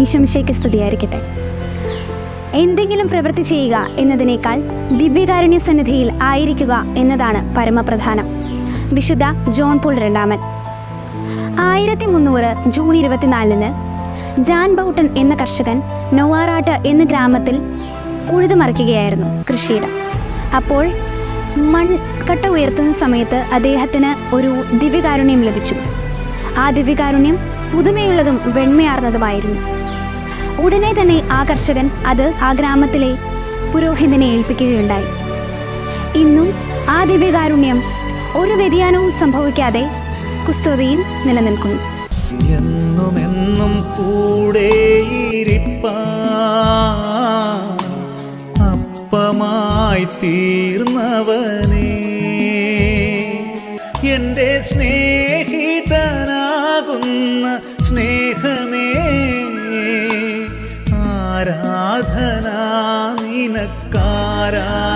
ഈശംശയ്ക്ക് സ്തുതിയായിരിക്കട്ടെ. എന്തെങ്കിലും പ്രവൃത്തി ചെയ്യുക എന്നതിനേക്കാൾ ദിവ്യകാരുണ്യ സന്നിധിയിൽ ആയിരിക്കുക എന്നതാണ് പരമപ്രധാനം. വിശുദ്ധ ജോൺ പോൾ രണ്ടാമൻ. ആയിരത്തി മുന്നൂറ് ജൂൺ ഇരുപത്തിനാലിന് ജാൻ ബൗട്ടൻ എന്ന കർഷകൻ നൊവാറാട്ട് എന്ന ഗ്രാമത്തിൽ ഉഴുതുമറിക്കുകയായിരുന്നു കൃഷിയിടം. അപ്പോൾ മൺകട്ട ഉയർത്തുന്ന സമയത്ത് അദ്ദേഹത്തിന് ഒരു ദിവ്യകാരുണ്യം ലഭിച്ചു. ആ ദിവ്യകാരുണ്യം പുതുമയുള്ളതും വെണ്മയാർന്നതുമായിരുന്നു. ഉടനെ തന്നെ ആ കർഷകൻ അത് ആ ഗ്രാമത്തിലെ പുരോഹിതനെ ഏൽപ്പിക്കുകയുണ്ടായി. ഇന്നും ആ ദിവ്യകാരുണ്യം ഒരു വ്യതിയാനവും സംഭവിക്കാതെ കുസ്തുതിയിൽ നിലനിൽക്കുന്നു. എന്നും എന്നും കൂടെ അപ്പമായി തീർന്നവനേ. എന്റെ സ്നേഹിതനാകുന്ന സ്നേഹമേ ആരാധന നിനക്കാരാധന